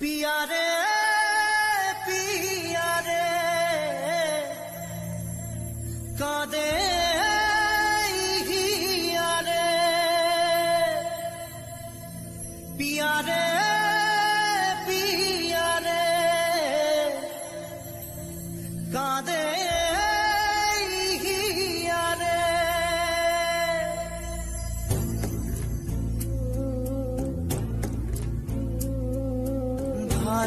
পিয়ারে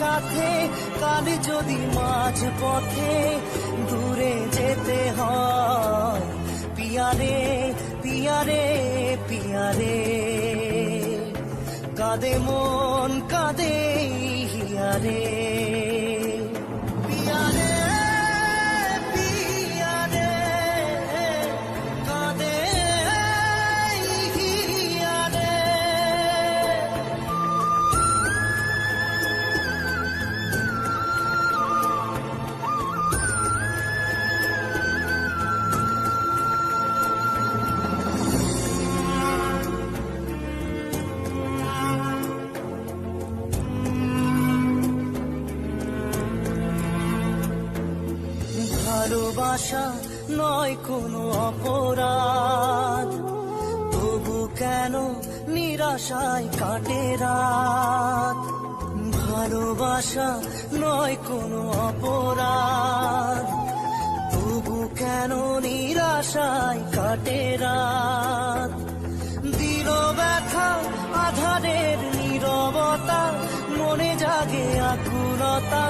সাথে, কাল যদি মাঝ পথে দূরে যেতে হয়, পিয়ারে পিয়ারে পিয়ারে। কাঁদে মন, কাদে হিয়ারে। ভালোবাসা নয় কোনো অপরাধ। তবু কেন নিরাশায় কাটে রাত? ভালোবাসা নয় কোনো অপরাধ। তবু কেন নিরাশায় কাটে রাত? দিল ব্যথা, আধারের নীরবতা, মনে জাগে আকুলতা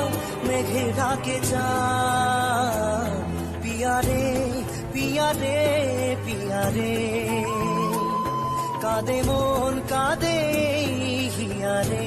মেঘে ডাকে যা পিয়ারে পিয়ারে পিয়ারে কাঁদে মন কাঁদে হিয়ারে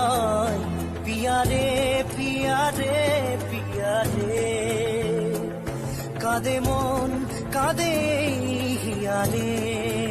কাঁদে মন কাঁদে হিয়ালে।